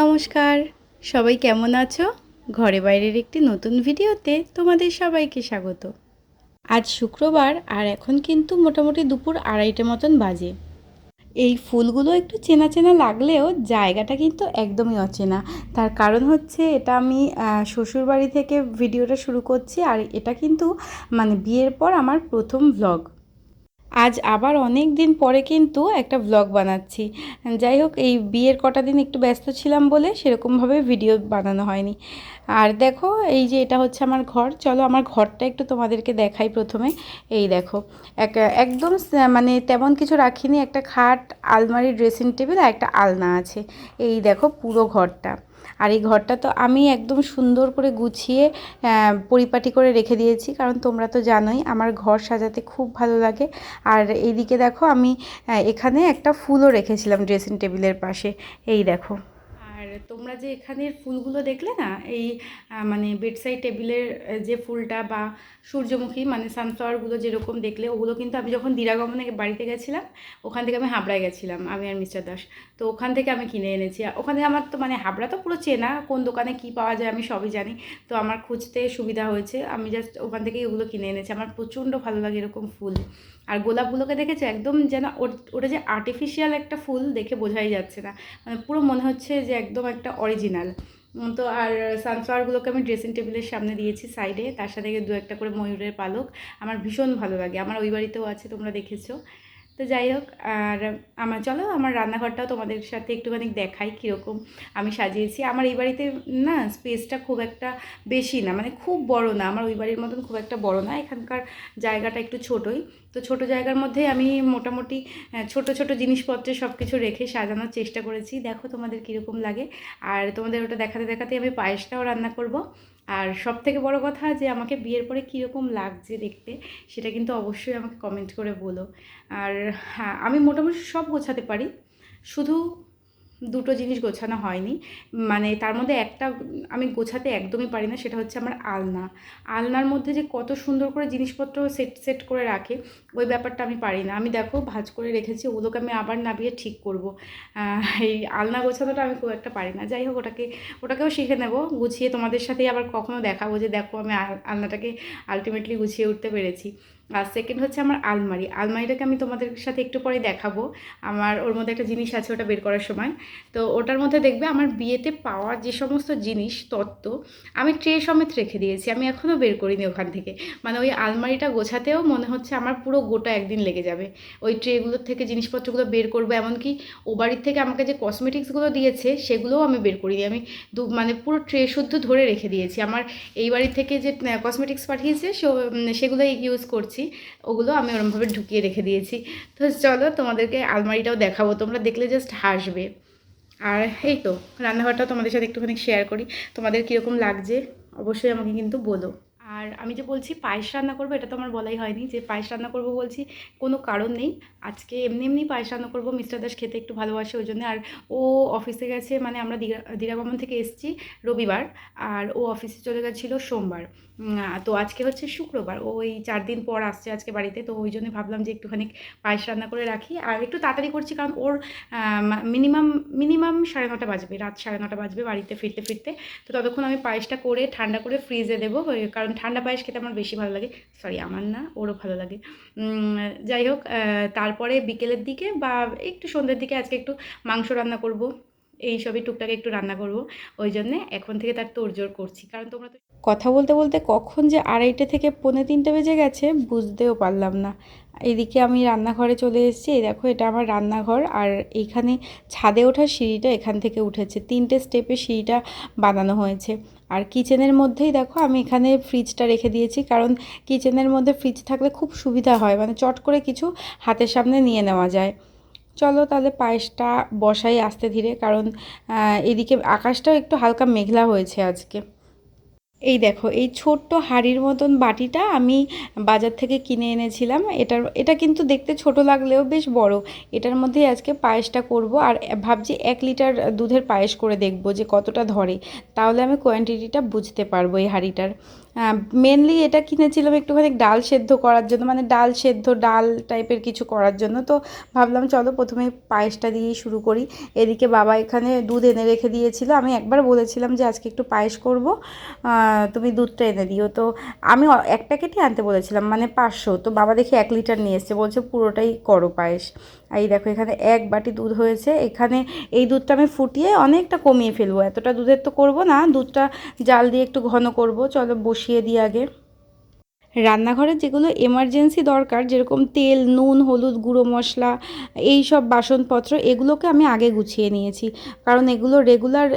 নমস্কার। সবাই কেমন আছো? ঘরে বাইরের একটি নতুন ভিডিওতে তোমাদের সবাইকে স্বাগত। আজ শুক্রবার আর এখন কিন্তু মোটামুটি দুপুর আড়াইটে মতন বাজে। এই ফুলগুলো একটু চেনা চেনা লাগলেও জায়গাটা কিন্তু একদমই অচেনা। তার কারণ হচ্ছে এটা আমি শ্বশুরবাড়ি থেকে ভিডিওটা শুরু করছি আর এটা কিন্তু মানে বিয়ের পর আমার প্রথম ভ্লগ আজ আবার অনেক দিন পরে কিন্তু একটা ব্লগ বানাচ্ছি। যাই হোক, এই বিয়ের কটা দিন একটু ব্যস্ত ছিলাম বলে সেরকমভাবে ভিডিও বানানো হয়নি। আর দেখো, এই যে এটা হচ্ছে আমার ঘর। চলো আমার ঘরটা একটু তোমাদেরকে দেখাই প্রথমে। এই দেখো, এক, একদম মানে তেমন কিছু রাখিনি। একটা খাট আলমারি ড্রেসিং টেবিল আর একটা আলনা আছে। এই দেখো পুরো ঘরটা। আর এই ঘরটা তো আমি একদম সুন্দর করে গুছিয়ে পরিপাটি করে রেখে দিয়েছি। কারণ তোমরা তো জানোই আমার ঘর সাজাতে খুব ভালো লাগে। আর এইদিকে দেখো আমি এখানে একটা ফুলও রেখেছিলাম ড্রেসিং টেবিলের পাশে। এই দেখো। তোমরা যে এখানের ফুলগুলো দেখলে না, এই মানে বেডসাইড টেবিলের যে ফুলটা বা সূর্যমুখী মানে সানফ্লাওয়ারগুলো যেরকম দেখলে, ওগুলো কিন্তু আমি যখন দিরাগমনে বাড়িতে গেছিলাম, ওখান থেকে আমি হাবড়ায় গেছিলাম, আমি আর মিস্টার দাস। তো ওখান থেকে আমি কিনে এনেছি। ওখানে আমার তো মানে হাবড়া তো পুরো চেনা, কোন দোকানে কি পাওয়া যায় আমি সবই জানি। তো আমার খুঁজতে সুবিধা হয়েছে, আমি জাস্ট ওখান থেকেই ওগুলো কিনে এনেছি। আমার প্রচণ্ড ভালো লাগে এরকম ফুল। আর গোলাপগুলোকে দেখেছ? একদম যেন ওটা যে আর্টিফিশিয়াল একটা ফুল দেখে বোঝাই যাচ্ছে না। মানে পুরো মনে হচ্ছে যে একদম একটা অরিজিনাল তো আর সানফ্লাওয়ারগুলোকে আমি ড্রেসিং টেবিলের সামনে দিয়েছি সাইডে তার সাথে দু একটা করে ময়ূরের পালক। আমার ভীষণ ভালো লাগে। আমার ওই বাড়িতেও আছে, তোমরা দেখেছ। তো যাই হোক, আর আমার, চলো আমার রান্নাঘরটাও তোমাদের সাথে একটুখানি দেখাই কীরকম আমি সাজিয়েছি। আমার এই বাড়িতে না স্পেসটা খুব একটা বেশি না মানে খুব বড় না, আমার ওই বাড়ির মতন খুব একটা বড় না, এখানকার জায়গাটা একটু ছোটোই। তো ছোট জায়গার মধ্যে আমি মোটামুটি ছোট ছোট জিনিসপত্রে সব কিছু রেখে সাজানোর চেষ্টা করেছি। দেখো তোমাদের কীরকম লাগে। আর তোমাদের ওটা দেখাতে দেখাতে আমি পায়েসটাও রান্না করব। আর সব থেকে বড় কথা যে আমাকে বিয়ের পরে কীরকম লাগছে দেখতে, সেটা কিন্তু অবশ্যই আমাকে কমেন্ট করে বলো। আর হ্যাঁ আমি মোটামুটি সব গোছাতে পারি। শুধু দুটো জিনিস গোছানো হয়নি। মানে তার মধ্যে একটা আমি গোছাতে একদমই পারি না, সেটা হচ্ছে আমার আলনা। আলনার মধ্যে যে কত সুন্দর করে জিনিসপত্র সেট সেট করে রাখে, ওই ব্যাপারটা আমি পারি না। আমি দেখো ভাঁজ করে রেখেছি, ওগুলোকে আমি আবার নাবিয়ে ঠিক করব। এই আলনা গোছানোটা আমি খুব একটা পারি না। যাই হোক, ওটাকে, ওটাকেও শিখে নেব। গুছিয়ে তোমাদের সাথেই আবার কখনো দেখাবো যে দেখো আমি আলনাটাকে আলটিমেটলি গুছিয়ে উঠতে পেরেছি। আর সেকেন্ড হচ্ছে আমার আলমারি। আলমারিটাকে আমি তোমাদের সাথে একটু পরে দেখাবো। আমার ওর মধ্যে একটা জিনিস আছে ওটা বের করার সময়। তো ওটার মধ্যে দেখবে আমার বিয়েতে পাওয়া যে সমস্ত জিনিস তত্ত্ব আমি ট্রে সমেত রেখে দিয়েছি। আমি এখনও বের করিনি ওখান থেকে। মানে ওই আলমারিটা গোছাতেও মনে হচ্ছে আমার পুরো গোটা একদিন লেগে যাবে। ওই ট্রেগুলোর থেকে জিনিসপত্রগুলো বের করব। এমনকি ও বাড়ির থেকে আমাকে যে কসমেটিক্সগুলো দিয়েছে সেগুলোও আমি বের করিনি। আমি দু মানে পুরো ট্রে শুদ্ধ ধরে রেখে দিয়েছি। আমার এই বাড়ি থেকে যে কসমেটিক্স পাঠিয়েছে সে- উম, ইউজ করছি। ওগুলো আমি ওরমভাবে ঢুকিয়ে রেখে দিয়েছি। তো চলো তোমাদেরকে আলমারিটাও দেখাবো, তোমরা দেখলে জাস্ট হাসবে। আর এই তো, রান্নাঘরটাও তোমাদের সাথে একটুখানি শেয়ার করি, তোমাদের কীরকম লাগছে অবশ্যই আমাকে কিন্তু বলো। আর আমি যে বলছি পায়েস রান্না করব, এটা তো আমার বলাই হয়নি, যে পায়েস রান্না করব বলছি কোনো কারণ নেই। আজকে এমনি এমনি পায়েস রান্না করব, মিস্টার দাস খেতে একটু ভালোবাসে ওই জন্য। আর ও অফিসে গেছে মানে আমরা দিঘা দিঘাগমন থেকে এসেছি রবিবার, আর ও অফিসে চলে গেছিল সোমবার। তো আজকে হচ্ছে শুক্রবার। ওই চার দিন পর আসছে আজকে বাড়িতে, তো ওই জন্য ভাবলাম যে একটুখানি পায়েস রান্না করে রাখি। আর একটু তাড়াতাড়ি করছি কারণ ওর মিনিমাম মিনিমাম সাড়ে নটা বাজবে, রাত সাড়ে নটা বাজবে বাড়িতে ফিরতে ফিরতে। তো ততক্ষণ আমি পায়েসটা করে, ঠান্ডা করে ফ্রিজে দেবো কারণ ঠান্ডা পায়েস খেতে আমার বেশি ভালো লাগে। সরি আমার না, ওরও ভালো লাগে। যাই হোক তারপরে বিকেলের দিকে বা একটু সন্ধ্যের দিকে আজকে একটু মাংস রান্না করব। এই সবই টুকটাক একটু রান্না করব। ওই জন্যে এখন থেকে তার তোড়জোড় করছি। কারণ তোমরা তো কথা বলতে বলতে কখন যে আড়াইটে থেকে পৌনে তিনটে বেজে গেছে বুঝতেও পারলাম না। এদিকে আমি রান্নাঘরে চলে এসেছি। এই দেখো, এটা আমার রান্নাঘর। আর এইখানে ছাদে ওঠার সিঁড়িটা এখান থেকে উঠেছে। তিনটে স্টেপে সিঁড়িটা বানানো হয়েছে। আর কিচেনের মধ্যেই দেখো, আমি এখানে ফ্রিজটা রেখে দিয়েছি। কারণ কিচেনের মধ্যে ফ্রিজ থাকলে খুব সুবিধা হয়। মানে চট করে কিছু হাতের সামনে নিয়ে নেওয়া যায়। চলো তাহলে পায়েসটা বসাই আস্তে ধীরে কারণ এদিকে আকাশটাও একটু হালকা মেঘলা হয়েছে আজকে। এই দেখো, এই ছোট্ট হাঁড়ির মতন বাটিটা আমি বাজার থেকে কিনে এনেছিলাম। এটার, এটা কিন্তু দেখতে ছোট লাগলেও বেশ বড়। এটার মধ্যেই আজকে পায়েসটা করব আর ভাবছি এক লিটার দুধের পায়েস করে দেখব যে কতটা ধরে। তাহলে আমি কোয়ান্টিটিটা বুঝতে পারব এই হাঁড়িটার। মেনলি এটা কিনেছিলাম একটুখানি ডাল সেদ্ধ করার জন্য মানে ডাল সেদ্ধ, ডাল টাইপের কিছু করার জন্য। তো ভাবলাম চলো প্রথমে পায়েসটা দিয়েই শুরু করি। এদিকে বাবা এখানে দুধ এনে রেখে দিয়েছিল। আমি একবার বলেছিলাম যে আজকে একটু পায়েস করব। তুমি দুধটা এনে দিও। তো আমি এক প্যাকেটই আনতে বলেছিলাম মানে পাঁচশো। তো বাবা দেখি এক লিটার নিয়ে এসছে, বলছে পুরোটাই করো পায়েস। এই দেখো, এখানে এক বাটি দুধ হয়েছে। এখানে এই দুধটা আমি ফুটিয়ে অনেকটা কমিয়ে ফেলব। এতটা দুধের তো করব না, দুধটা জাল দিয়ে একটু ঘন করব। চলো বসিয়ে দিই আগে। রান্নাঘরে যেগুলো এমার্জেন্সি দরকার, যেরকম তেল, নুন, হলুদ, গুঁড়ো মশলা, এই সব বাসনপত্র, এগুলোকে আমি আগে গুছিয়ে নিয়েছি। কারণ এগুলো রেগুলার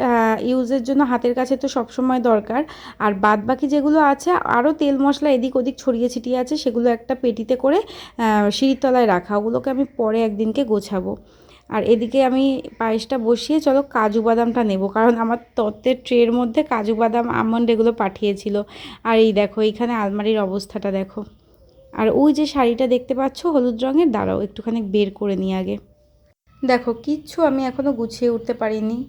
ইউজের জন্য হাতের কাছে তো সবসময় দরকার। আর বাদ বাকি যেগুলো আছে আরও তেল মশলা এদিক ওদিক ছড়িয়ে ছিটিয়ে আছে, সেগুলো একটা পেটিতে করে সিঁড়ির তলায় রাখা। ওগুলোকে আমি পরে একদিনকে গোছাবো। আর এদিকে আমি পায়েসটা বসিয়ে চলো কাজু বাদামটা নেব, কারণ আমার তত্ত্বের ট্রের মধ্যে কাজু বাদাম আমন্ড এগুলো পাঠিয়েছিল। আর এই দেখো, এইখানে আলমারির অবস্থাটা দেখো। আর ওই যে শাড়িটা দেখতে পাচ্ছ হলুদ রঙের, দাঁড়াও একটুখানি বের করে নিই আগে। দেখো, কিচ্ছু আমি এখনও গুছিয়ে উঠতে পারিনি।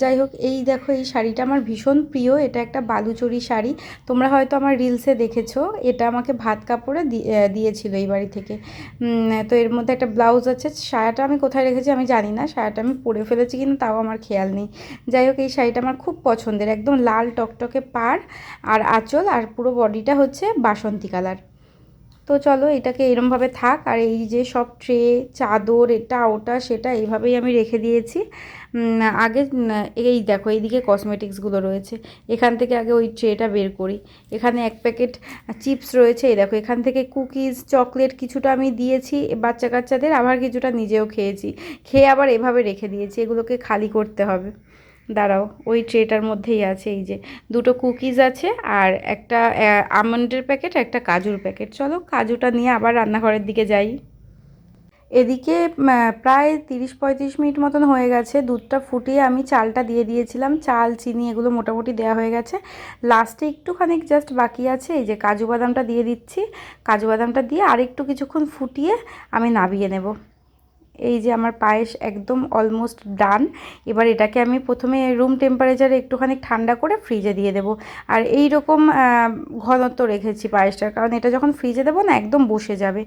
যাই হোক, এই দেখো, এই শাড়িটা আমার ভীষণ প্রিয়। এটা একটা বালুচরি শাড়ি। তোমরা হয়তো আমার রিলসে দেখেছ, এটা আমাকে ভাত কাপড়ে দিয়েছিল এই বাড়ি থেকে। তো এর মধ্যে একটা ব্লাউজ আছে, সায়াটা আমি কোথায় রেখেছি আমি জানি না, সায়াটা আমি পরে ফেলেছি কিন্তু তাও আমার খেয়াল নেই। যাই হোক, এই শাড়িটা আমার খুব পছন্দের, একদম লাল টকটকে পাড় আর আঁচল আর পুরো বডিটা হচ্ছে বাসন্তী কালার। তো চলো এটাকে এরমভাবে থাক, আর এই যে সব ট্রে, চাদর, এটা, ওটা, সেটা এইভাবেই আমি রেখে দিয়েছি। আগে, এই দেখো, এইদিকে কসমেটিক্সগুলো রয়েছে। এখান থেকে আগে ওই ট্রেটা বের করি। এখানে এক প্যাকেট চিপস রয়েছে, এই দেখো, এখান থেকে কুকিজ, চকলেট কিছুটা আমি দিয়েছি বাচ্চা কাচ্চাদের আবার কিছুটা নিজেও খেয়েছি। খেয়ে আবার এভাবে রেখে দিয়েছি, এগুলোকে খালি করতে হবে। দাঁড়াও, ওই ট্রেটার মধ্যেই আছে এই যে। দুটো কুকিজ আছে আর একটা আমন্ডের প্যাকেট, একটা কাজুর প্যাকেট। চলো কাজুটা নিয়ে আবার রান্নাঘরের দিকে যাই। এদিকে প্রায় তিরিশ পঁয়ত্রিশ মিনিট মতন হয়ে গেছে। দুধটা ফুটিয়ে আমি চালটা দিয়ে দিয়েছিলাম। চাল, চিনি এগুলো মোটামুটি দেওয়া হয়ে গেছে। লাস্টে একটুখানি জাস্ট বাকি আছে। এই যে কাজু বাদামটা দিয়ে দিচ্ছি। কাজু বাদামটা দিয়ে আরেকটু কিছুক্ষণ ফুটিয়ে আমি নাবিয়ে নেব। এই যে আমার পায়েস একদম অলমোস্ট ডান এবার এটাকে আমি প্রথমে রুম টেম্পারেচারে একটুখানি ঠান্ডা করে ফ্রিজে দিয়ে দেবো। আর এই রকম ঘনত্ব রেখেছি পায়েসটার, কারণ এটা যখন ফ্রিজে দেবো না, একদম বসে যাবে।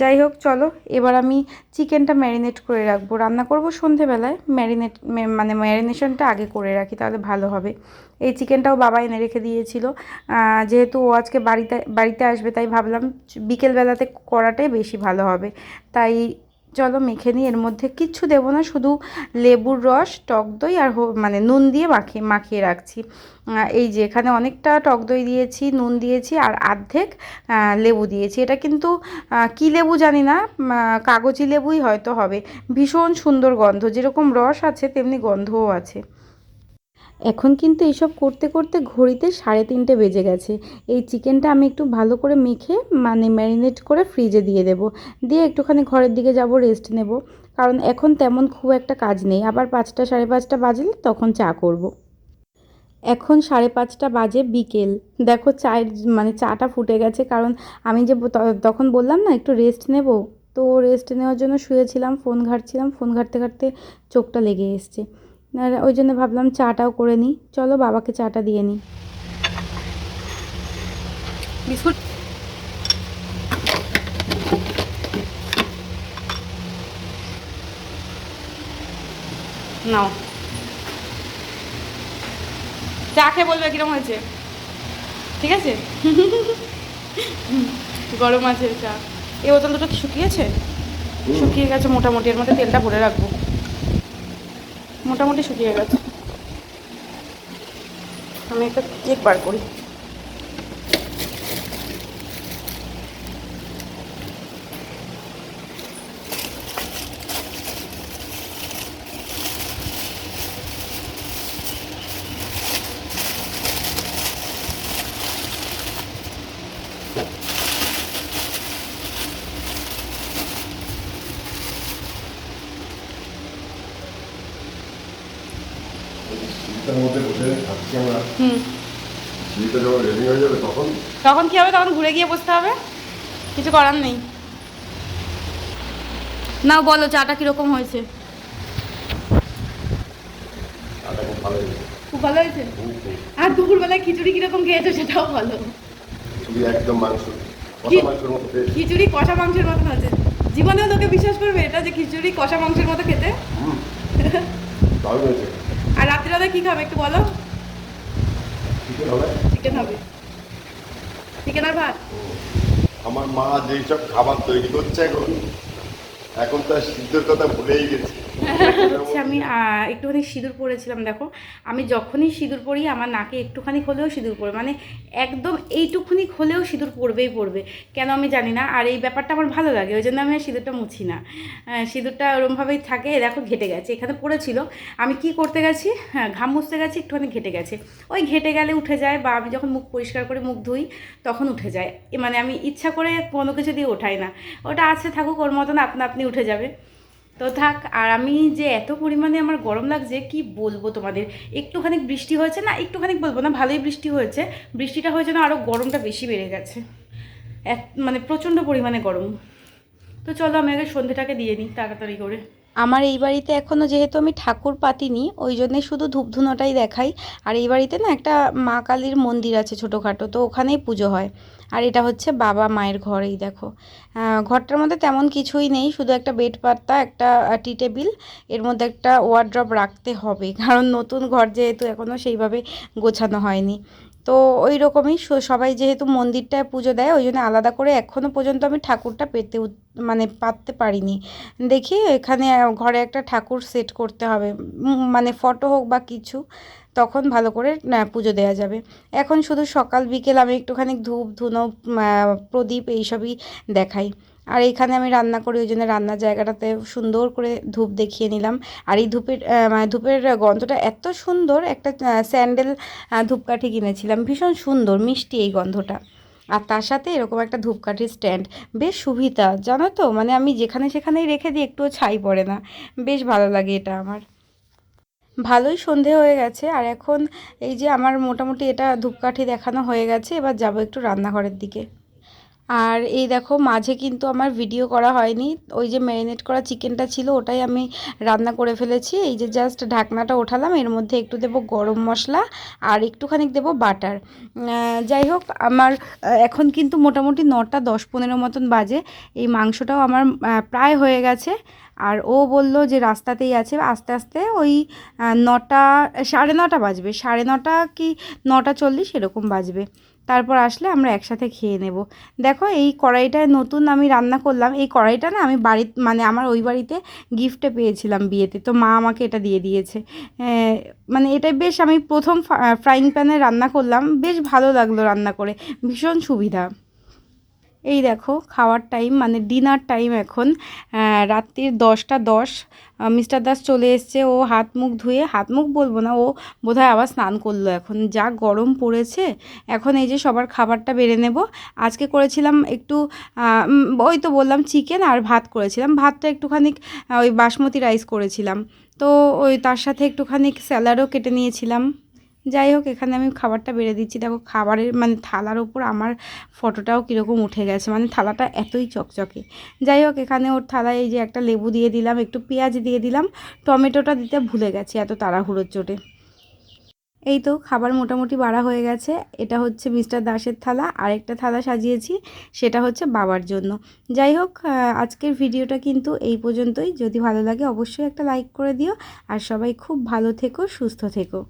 যাই হোক, চলো, এবার আমি চিকেনটা ম্যারিনেট করে রাখব। রান্না করব সন্ধেবেলায় ম্যারিনেট মানে ম্যারিনেশনটা আগে করে রাখি, তাহলে ভালো হবে। এই চিকেনটাও বাবা এনে রেখে দিয়েছিল। যেহেতু ও আজকে বাড়িতে বাড়িতে আসবে, তাই ভাবলাম বিকেলবেলাতে করাটাই বেশি ভালো হবে। তাই চলো মেখে নিই, এর মধ্যে কিচ্ছু দেবো না, শুধু লেবুর রস, টক দই আর মানে নুন দিয়ে মাখিয়ে মাখিয়ে রাখছি। এই যে এখানে অনেকটা টক দই দিয়েছি, নুন দিয়েছি আর অর্ধেক লেবু দিয়েছি। এটা কিন্তু কী লেবু জানি না কাগজি লেবুই হয়তো হবে। ভীষণ সুন্দর গন্ধ, যেরকম রস আছে, তেমনি গন্ধও আছে। এখন কিন্তু এইসব করতে করতে ঘড়িতে সাড়ে তিনটে বেজে গেছে। এই চিকেনটা আমি একটু ভালো করে মেখে মানে ম্যারিনেট করে ফ্রিজে দিয়ে দেব। দিয়ে একটুখানি ঘরের দিকে যাব রেস্ট নেব। কারণ এখন তেমন খুব একটা কাজ নেই। আবার পাঁচটা, সাড়ে পাঁচটা বাজলে তখন চা করব। এখন সাড়ে পাঁচটা বাজে বিকেল। দেখো চায়ের মানে চাটা ফুটে গেছে। কারণ আমি যে তখন বললাম না, একটু রেস্ট নেব। তো রেস্ট নেওয়ার জন্য শুয়েছিলাম, ফোন ঘাঁটছিলাম। ফোন ঘাঁটতে ঘাঁটতে চোখটা লেগে এসছে। ওই জন্য ভাবলাম চাটাও করে নিই। চলো বাবাকে চাটা দিয়ে নিই। বিস্কুট। নাও। চা খেয়ে বলবে কিরম হয়েছে? ঠিক আছে? গরম আছে চা। এই বোতল দুটো কি শুকিয়েছে? শুকিয়ে গেছে মোটামুটি এর মধ্যে তেলটা ভরে রাখব। মোটামুটি শুকিয়ে গেছে। আমি একটা কেক বার করি। শীতের মধ্যে বসে থাকছি আমরা। হুম। সিঁড়িটা যখন রেডি হয়ে যাবে তখন? তখন কী হবে? তখন ঘুরে গিয়ে বসতে হবে? কিছু করার নেই। নাও বলো চাটা কীরকম হয়েছে? খুব ভালো হয়েছে। আর দুপুরবেলায় খিচুড়ি কীরকম খেয়েছো সেটাও ভালো একদম মাংস। কি? কষা মাংসের মতো টেস্ট খিচুড়ি কষা মাংসের মতন আছে জীবনেও লোকে বিশ্বাস করবে এটা যে খিচুড়ি কষা মাংসের মতো খেতে। আর রাত্রিবেলা কি খাবে একটু বলো? চিকেন হবে? চিকেন আর ভাত? আমার মা যেসব খাবার তৈরি করছে এখন এখন তার সিদ্ধের কথা ভুলেই গেছি। হচ্ছে আমি একটুখানি সিঁদুর পরেছিলাম, দেখো। আমি যখনই সিঁদুর পরি, আমার নাকে একটুখানি হলেও সিঁদুর পড়ে। মানে একদম এইটুকুনি হলেও সিঁদুর পড়বেই পড়বে। কেন আমি জানি না, আর এই ব্যাপারটা আমার ভালো লাগে, ওই জন্য আমি আর সিঁদুরটা মুছি না। সিঁদুরটা ওরমভাবেই থাকে দেখো ঘেটে গেছে। এখানে পড়েছিল, আমি কি করতে গেছি? হ্যাঁ ঘাম মুছতে গেছি, একটুখানি ঘেটে গেছে। ওই ঘেটে গেলে উঠে যায়, বা আমি যখন মুখ পরিষ্কার করে মুখ ধুই, তখন উঠে যায়। মানে আমি ইচ্ছা করে কোনো কিছু দিয়ে ওঠাই না। ওটা আছে থাকুক, ওর মতন আপনা আপনি উঠে যাবে। তো থাক, আর আমি যে এত পরিমাণে আমার গরম লাগছে, কি বলব তোমাদের? একটুখানি বৃষ্টি হয়েছে না, একটুখানি বলব না, ভালোই বৃষ্টি হয়েছে। বৃষ্টিটা হয়েছে না আরও গরমটা বেশি বেড়ে গেছে। এক মানে প্রচণ্ড পরিমাণে গরম। তো চলো আমি আগে সন্ধ্যেটাকে দিয়ে নিই, তাড়াতাড়ি করে। আমার এই বাড়িতে এখনও যেহেতু আমি ঠাকুর পাতিনি ওই জন্যে শুধু ধূপধুনোটাই দেখাই। আর এই বাড়িতে না একটা মা কালীর মন্দির আছে ছোটোখাটো, তো ওখানেই পুজো হয়। আর এটা হচ্ছে বাবা মায়ের ঘর, এই দেখো। ঘরটার মধ্যে তেমন কিছুই নেই, শুধু একটা বেড পাত্তা একটা টি টেবিল। এর মধ্যে একটা ওয়ার্ড্রপ রাখতে হবে, কারণ নতুন ঘর যেহেতু এখনও সেইভাবে গোছানো হয়নি। তো ওই রকমই সবাই যেহেতু মন্দিরটায় পুজো দেয়, ওই জন্য আলাদা করে এখনও পর্যন্ত আমি ঠাকুরটা পেতে মানে পাততে পারিনি। দেখি এখানে ঘরে একটা ঠাকুর সেট করতে হবে। মানে ফটো হোক বা কিছু, তখন ভালো করে পুজো দেওয়া যাবে। এখন শুধু সকাল, বিকেল আমি একটুখানি ধূপ, ধুনো প্রদীপ এইসবই দেখাই। আর এইখানে আমি রান্না করি, ওই জন্য রান্নার জায়গাটাতে সুন্দর করে ধূপ দেখিয়ে নিলাম। আর এই ধূপের মানে ধূপের গন্ধটা এত সুন্দর, একটা স্যান্ডেল ধূপকাঠি কিনেছিলাম। ভীষণ সুন্দর, মিষ্টি এই গন্ধটা। আর তার সাথে এরকম একটা ধূপকাঠির স্ট্যান্ড। বেশ সুবিধা, জানো তো? মানে আমি যেখানে সেখানেই রেখে দিই, একটুও ছাই পড়ে না। বেশ ভালো লাগে এটা আমার। ভালোই সন্ধে হয়ে গেছে, আর এখন এই যে আমার মোটামুটি এটা ধূপকাঠি দেখানো হয়ে গেছে, এবার যাব একটু রান্নাঘরের দিকে। আর এই দেখো, মাঝে কিন্তু আমার ভিডিও করা হয়নি। ওই যে ম্যারিনেট করা চিকেনটা ছিল, ওটাই আমি রান্না করে ফেলেছি। এই যে জাস্ট ঢাকনাটা ওঠালাম, এর মধ্যে একটু দেবো গরম মশলা আর একটুখানি দেবো বাটার যাই হোক, আমার এখন কিন্তু মোটামুটি নটা দশ পনেরো মতন বাজে। এই মাংসটাও আমার প্রায় হয়ে গেছে। আর ও বলল যে রাস্তাতেই আছে, আস্তে আস্তে ওই নটা, সাড়ে নটা বাজবে। সাড়ে নটা কি নটা চল্লিশ এরকম বাজবে। তারপর আসলে আমরা একসাথে খেয়ে নেব। দেখো এই কড়াইটায় নতুন আমি রান্না করলাম। এই কড়াইটা না আমি বাড়ি মানে আমার ওই বাড়িতে গিফটে পেয়েছিলাম বিয়েতে। তো মা আমাকে এটা দিয়ে দিয়েছে। মানে এটা বেশ আমি প্রথম ফ্রাইং প্যানে রান্না করলাম। বেশ ভালো লাগল রান্না করে। ভীষণ সুবিধা। এই দেখো, খাওয়ার টাইম মানে ডিনার টাইম এখন। রাত্রির দশটা দশ মিস্টার দাস চলে এসছে, ও হাত মুখ ধুয়ে, হাত মুখ বলব না, ও বোধহয় আবার স্নান করল এখন। যা গরম পড়েছে, এখন এই যে সবার খাবারটা বেড়ে নেব। আজকে করেছিলাম একটু ওই তো বললাম চিকেন আর ভাত করেছিলাম। ভাতটা একটুখানি ওই বাসমতি রাইস করেছিলাম। তো ওই তার সাথে একটুখানি স্যালাডও কেটে নিয়েছিলাম। যাই হোক, এখানে আমি খাবারটা বেড়ে দিচ্ছি। দেখো, খাবারের মানে থালার ওপর আমার ফটোটাও কীরকম উঠে গেছে। মানে থালাটা এতই চকচকে। যাই হোক, এখানে ওর থালায় এই যে একটা লেবু দিয়ে দিলাম, একটু পেঁয়াজ দিয়ে দিলাম। টমেটোটা দিতে ভুলে গেছি এত তাড়াহুড়োর চোটে। এই তো, খাবার মোটামুটি বাড়া হয়ে গেছে। এটা হচ্ছে মিস্টার দাসের থালা। আরেকটা থালা সাজিয়েছি, সেটা হচ্ছে বাবার জন্য। যাই হোক আজকের ভিডিওটা কিন্তু এই পর্যন্তই। যদি ভালো লাগে, অবশ্যই একটা লাইক করে দিও। আর সবাই খুব ভালো থেকো, সুস্থ থেকো।